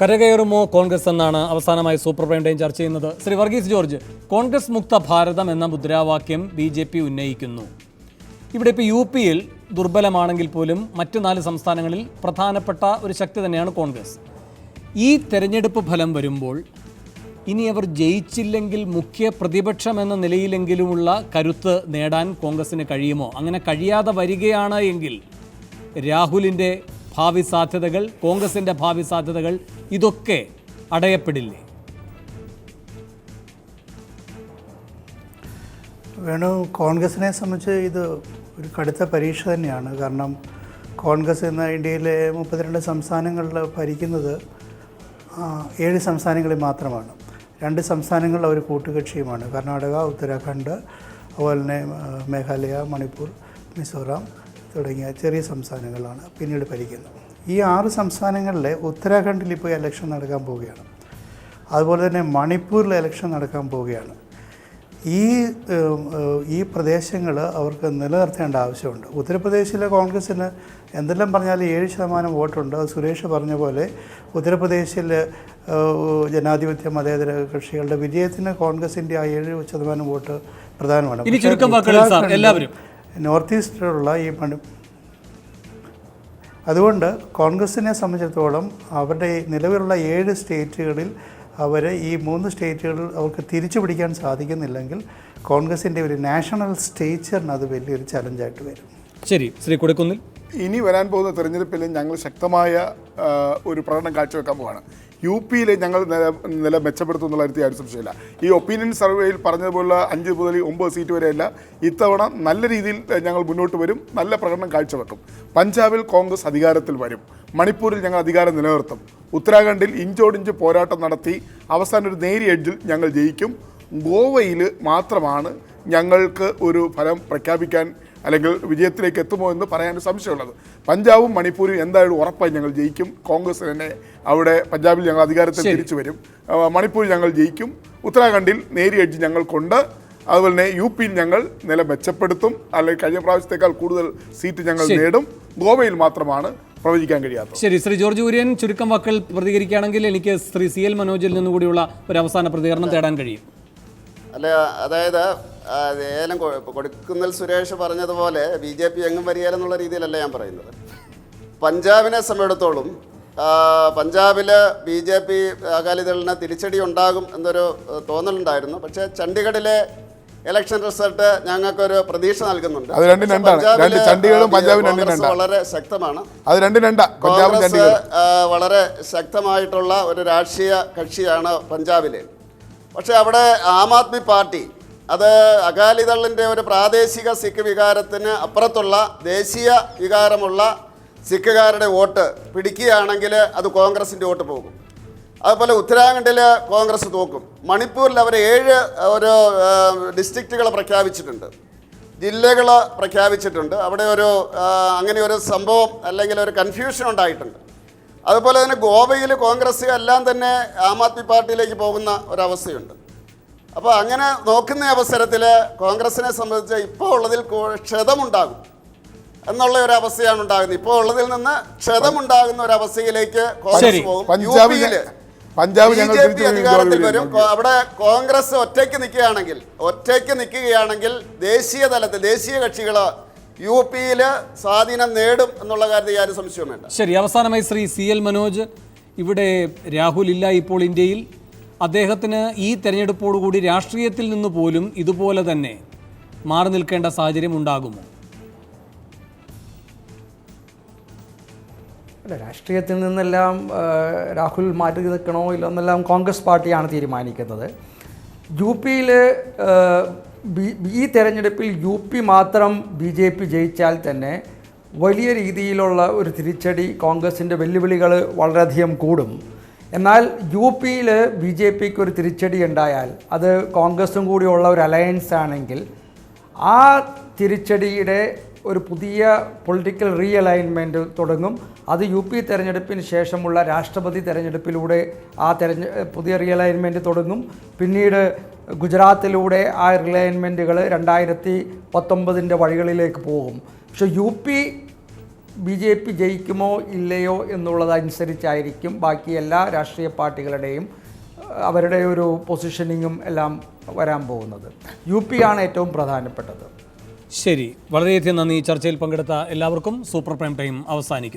കരകയറുമോ കോൺഗ്രസ് എന്നാണ് അവസാനമായി super prime time ചർച്ച ചെയ്യുന്നത്. ശ്രീ വർഗീസ് ജോർജ് കോൺഗ്രസ് മുക്ത ഭാരതം എന്ന മുദ്രാവാക്യം ബി ജെ പി ഉന്നയിക്കുന്നു. ഇവിടെ ഇപ്പോൾ യു പിയിൽ ദുർബലമാണെങ്കിൽ പോലും മറ്റു നാല് സംസ്ഥാനങ്ങളിൽ പ്രധാനപ്പെട്ട ഒരു ശക്തി തന്നെയാണ് കോൺഗ്രസ്. ഈ തെരഞ്ഞെടുപ്പ് ഫലം വരുമ്പോൾ ഇനി അവർ ജയിച്ചില്ലെങ്കിൽ മുഖ്യ പ്രതിപക്ഷം എന്ന നിലയിലെങ്കിലുമുള്ള കരുത്ത് നേടാൻ കോൺഗ്രസിന് കഴിയുമോ? അങ്ങനെ കഴിയാതെ വരികയാണ് എങ്കിൽ രാഹുലിന്റെ ഭാവി സാധ്യതകൾ കോൺഗ്രസിന്റെ ഭാവി സാധ്യതകൾ ഇതൊക്കെ അടയപ്പെടില്ലേ? വേണു കോൺഗ്രസിനെ സംബന്ധിച്ച് ഇത് ഒരു കടുത്ത പരീക്ഷ തന്നെയാണ്. കാരണം കോൺഗ്രസ് എന്ന ഇന്ത്യയിലെ മുപ്പത്തിരണ്ട് സംസ്ഥാനങ്ങളിൽ ഭരിക്കുന്നത് ഏഴ് സംസ്ഥാനങ്ങളിൽ മാത്രമാണ്. രണ്ട് സംസ്ഥാനങ്ങളിൽ അവർ കൂട്ടുകക്ഷിയുമാണ്. കർണാടക ഉത്തരാഖണ്ഡ് അതുപോലെ തന്നെ മേഘാലയ മണിപ്പൂർ മിസോറാം തുടങ്ങിയ ചെറിയ സംസ്ഥാനങ്ങളാണ് പിന്നീട് ഭരിക്കുന്നത്. ഈ ആറ് സംസ്ഥാനങ്ങളിലെ ഉത്തരാഖണ്ഡിൽ ഇപ്പോൾ ഇലക്ഷൻ നടക്കാൻ പോവുകയാണ്. അതുപോലെ തന്നെ മണിപ്പൂരിൽ ഇലക്ഷൻ നടക്കാൻ പോവുകയാണ്. ഈ ഈ പ്രദേശങ്ങൾ അവർക്ക് നിലനിർത്തേണ്ട ആവശ്യമുണ്ട്. ഉത്തർപ്രദേശിലെ കോൺഗ്രസ്സിന് എന്തെല്ലാം പറഞ്ഞാലും ഏഴ് ശതമാനം വോട്ടുണ്ട്. അത് സുരേഷ് പറഞ്ഞ പോലെ ഉത്തർപ്രദേശിൽ ജനാധിപത്യ മതേതര കക്ഷികളുടെ വിജയത്തിന് കോൺഗ്രസിന്റെ ആ ഏഴ് ശതമാനം വോട്ട് പ്രധാനമാണ്. എല്ലാവരും. നോർത്ത് ഈസ്റ്റിലുള്ള ഈ പണി. അതുകൊണ്ട് കോൺഗ്രസിനെ സംബന്ധിച്ചിടത്തോളം അവരുടെ നിലവിലുള്ള ഏഴ് സ്റ്റേറ്റുകളിൽ അവർ ഈ മൂന്ന് സ്റ്റേറ്റുകളിൽ അവർക്ക് തിരിച്ചു പിടിക്കാൻ സാധിക്കുന്നില്ലെങ്കിൽ കോൺഗ്രസിന്റെ ഒരു നാഷണൽ സ്റ്റേച്ചറിന് അത് വലിയൊരു ചലഞ്ചായിട്ട് വരും. ശരി ശ്രീ കൊടുക്കുന്നിൽ. ഇനി വരാൻ പോകുന്ന തെരഞ്ഞെടുപ്പിൽ ഞങ്ങൾ ശക്തമായ ഒരു പ്രകടനം കാഴ്ചവെക്കാൻ പോവാണ്. യു പിയിൽ ഞങ്ങൾ നില നില മെച്ചപ്പെടുത്തും എന്നുള്ള കാര്യത്തിൽ ആരും സംശയമില്ല ഈ ഒപ്പീനിയൻ സർവേയിൽ പറഞ്ഞതുപോലുള്ള അഞ്ച് മുതൽ ഒമ്പത് സീറ്റ് വരെയല്ല ഇത്തവണ നല്ല രീതിയിൽ ഞങ്ങൾ മുന്നോട്ട് വരും നല്ല പ്രകടനം കാഴ്ചവെക്കും. പഞ്ചാബിൽ കോൺഗ്രസ് അധികാരത്തിൽ വരും മണിപ്പൂരിൽ ഞങ്ങൾ അധികാരം നിലനിർത്തും. ഉത്തരാഖണ്ഡിൽ ഇഞ്ചോടിഞ്ച് പോരാട്ടം നടത്തി അവസാനം ഒരു നേരിയ എഡ്ജിൽ ഞങ്ങൾ ജയിക്കും. ഗോവയിൽ മാത്രമാണ് ഞങ്ങൾക്ക് ഒരു ഫലം പ്രഖ്യാപിക്കാൻ അല്ലെങ്കിൽ വിജയത്തിലേക്ക് എത്തുമോ എന്ന് പറയാൻ സംശയമുള്ളത്. പഞ്ചാബും മണിപ്പൂരും എന്തായാലും ഉറപ്പായി ഞങ്ങൾ ജയിക്കും. കോൺഗ്രസ് തന്നെ അവിടെ പഞ്ചാബിൽ ഞങ്ങൾ അധികാരത്തിൽ തിരിച്ചു വരും മണിപ്പൂർ ഞങ്ങൾ ജയിക്കും. ഉത്തരാഖണ്ഡിൽ നേരിയ എഡ്ജ് ഞങ്ങൾക്കുണ്ട്. അതുപോലെ തന്നെ യു പിയിൽ ഞങ്ങൾ നില മെച്ചപ്പെടുത്തും. അല്ലെങ്കിൽ കഴിഞ്ഞ പ്രാവശ്യത്തേക്കാൾ കൂടുതൽ സീറ്റ് ഞങ്ങൾ നേടും. ഗോവയിൽ മാത്രമാണ് പ്രവചിക്കാൻ കഴിയാത്തത്. ശരി ശ്രീ ജോർജ് കുര്യൻ ചുരുക്കം വാക്കുകൾ പ്രതികരിക്കുകയാണെങ്കിൽ എനിക്ക് ശ്രീ സി എൽ മനോജിൽ നിന്നുകൂടിയുള്ള ഒരു അവസാന പ്രതികരണം തേടാൻ കഴിയും. അല്ല അതായത് ഏലം കൊടുക്കുന്നൽ സുരേഷ് പറഞ്ഞതുപോലെ ബി ജെ പി എങ്ങും വരികയില്ലെന്നുള്ള രീതിയിലല്ല ഞാൻ പറയുന്നത്. പഞ്ചാബിനെ സംബന്ധിച്ചിടത്തോളം പഞ്ചാബിൽ ബി ജെ പി അകാലിദളിന് തിരിച്ചടി ഉണ്ടാകും എന്നൊരു തോന്നലുണ്ടായിരുന്നു. പക്ഷേ ചണ്ഡീഗഡിലെ ഇലക്ഷൻ റിസൾട്ട് ഞങ്ങൾക്കൊരു പ്രതീക്ഷ നൽകുന്നുണ്ട്. അത് രണ്ടും രണ്ടാണ്. രണ്ട് ചണ്ഡീഗഡും ആ, പഞ്ചാബും രണ്ടും രണ്ടാണ്. വളരെ ശക്തമാണ്. അത് രണ്ടും രണ്ടാ. പഞ്ചാബും കോൺഗ്രസ് വളരെ ശക്തമായിട്ടുള്ള ഒരു രാഷ്ട്രീയ കക്ഷിയാണ് പഞ്ചാബിൽ പക്ഷേ അവിടെ ആം ആദ്മി പാർട്ടി അത് അകാലിദളിന്റെ ഒരു പ്രാദേശിക സിഖ് വികാരത്തിന് അപ്പുറത്തുള്ള ദേശീയ വികാരമുള്ള സിഖുകാരുടെ വോട്ട് പിടിക്കുകയാണെങ്കിൽ അത് കോൺഗ്രസിന്റെ വോട്ട് പോകും. അതുപോലെ ഉത്തരാഖണ്ഡിൽ കോൺഗ്രസ് തോക്കും. മണിപ്പൂരിൽ അവർ ഏഴ് ഒരു ഡിസ്ട്രിക്റ്റുകൾ പ്രഖ്യാപിച്ചിട്ടുണ്ട്. ജില്ലകൾ പ്രഖ്യാപിച്ചിട്ടുണ്ട്. അവിടെ ഒരു അങ്ങനെ ഒരു സംഭവം അല്ലെങ്കിൽ ഒരു കൺഫ്യൂഷൻ ഉണ്ടായിട്ടുണ്ട്. അതുപോലെ തന്നെ ഗോവയിൽ കോൺഗ്രസ് എല്ലാം തന്നെ ആം ആദ്മി പാർട്ടിയിലേക്ക് പോകുന്ന ഒരവസ്ഥയുണ്ട്. അപ്പോൾ അങ്ങനെ നോക്കുന്ന അവസരത്തിൽ കോൺഗ്രസിനെ സംബന്ധിച്ച് ഇപ്പോൾ ഉള്ളതിൽ ക്ഷതമുണ്ടാകും എന്നുള്ള ഒരു അവസ്ഥയാണ് ഉണ്ടാകുന്നത്. ഇപ്പോൾ ഉള്ളതിൽ നിന്ന് ക്ഷതമുണ്ടാകുന്ന ഒരു അവസ്ഥയിലേക്ക് കോൺഗ്രസ് പോകും. യു പിയിൽ പഞ്ചാബ് ബി ജെ പി അധികാരത്തിൽ വരും. വരും. അവിടെ കോൺഗ്രസ് ഒറ്റയ്ക്ക് നിൽക്കുകയാണെങ്കിൽ ഒറ്റയ്ക്ക് നിൽക്കുകയാണെങ്കിൽ ദേശീയ തലത്തിൽ ദേശീയ കക്ഷികൾ യു പിയിൽ സ്വാധീനം നേടും എന്നുള്ള കാര്യത്തിൽ യാതൊരു സംശയവും വേണ്ട. ശരി അവസാനമായി ശ്രീ സി എൽ മനോജ്. ഇവിടെ രാഹുൽ ഇല്ല ഇപ്പോൾ ഇന്ത്യയിൽ. അദ്ദേഹത്തിന് ഈ തെരഞ്ഞെടുപ്പോടുകൂടി രാഷ്ട്രീയത്തിൽ നിന്ന് പോലും ഇതുപോലെ തന്നെ മാറി നിൽക്കേണ്ട സാഹചര്യം ഉണ്ടാകുമോ? അല്ല രാഷ്ട്രീയത്തിൽ നിന്നെല്ലാം രാഹുൽ മാറ്റി നിൽക്കണോ ഇല്ലെന്നെല്ലാം കോൺഗ്രസ് പാർട്ടിയാണ് തീരുമാനിക്കുന്നത്. യു പിയിൽ ഈ തെരഞ്ഞെടുപ്പിൽ യു പി മാത്രം ബി ജെ പി ജയിച്ചാൽ തന്നെ വലിയ രീതിയിലുള്ള ഒരു തിരിച്ചടി കോൺഗ്രസിന്റെ വെല്ലുവിളികൾ വളരെയധികം കൂടും. എന്നാൽ യു പിയിൽ ബി ജെ പിക്ക് ഒരു തിരിച്ചടി ഉണ്ടായാൽ അത് കോൺഗ്രസും കൂടിയുള്ള ഒരു അലയൻസ് ആണെങ്കിൽ ആ തിരിച്ചടിയുടെ ഒരു പുതിയ പൊളിറ്റിക്കൽ റീ അലൈൻമെന്റ് തുടങ്ങും. അത് യു പി തെരഞ്ഞെടുപ്പിന് ശേഷമുള്ള രാഷ്ട്രപതി തെരഞ്ഞെടുപ്പിലൂടെ ആ തെരഞ്ഞ പുതിയ റീ അലൈൻമെന്റ് തുടങ്ങും. പിന്നീട് ഗുജറാത്തിലൂടെ ആ റിലൈൻമെന്റുകൾ രണ്ടായിരത്തി പത്തൊമ്പതിന്റെ വഴികളിലേക്ക് പോകും. പക്ഷെ U P B J P ജയിക്കുമോ ഇല്ലയോ എന്നുള്ളതനുസരിച്ചായിരിക്കും ബാക്കി എല്ലാ രാഷ്ട്രീയ പാർട്ടികളുടെയും അവരുടെ ഒരു പൊസിഷനിങ്ങും എല്ലാം വരാൻ പോകുന്നത്. യു ആണ് ഏറ്റവും പ്രധാനപ്പെട്ടത്. ശരി. വളരെയധികം നന്ദി. ചർച്ചയിൽ പങ്കെടുത്ത എല്ലാവർക്കും സൂപ്പർ പ്രൈം ടൈം അവസാനിക്കുന്നു.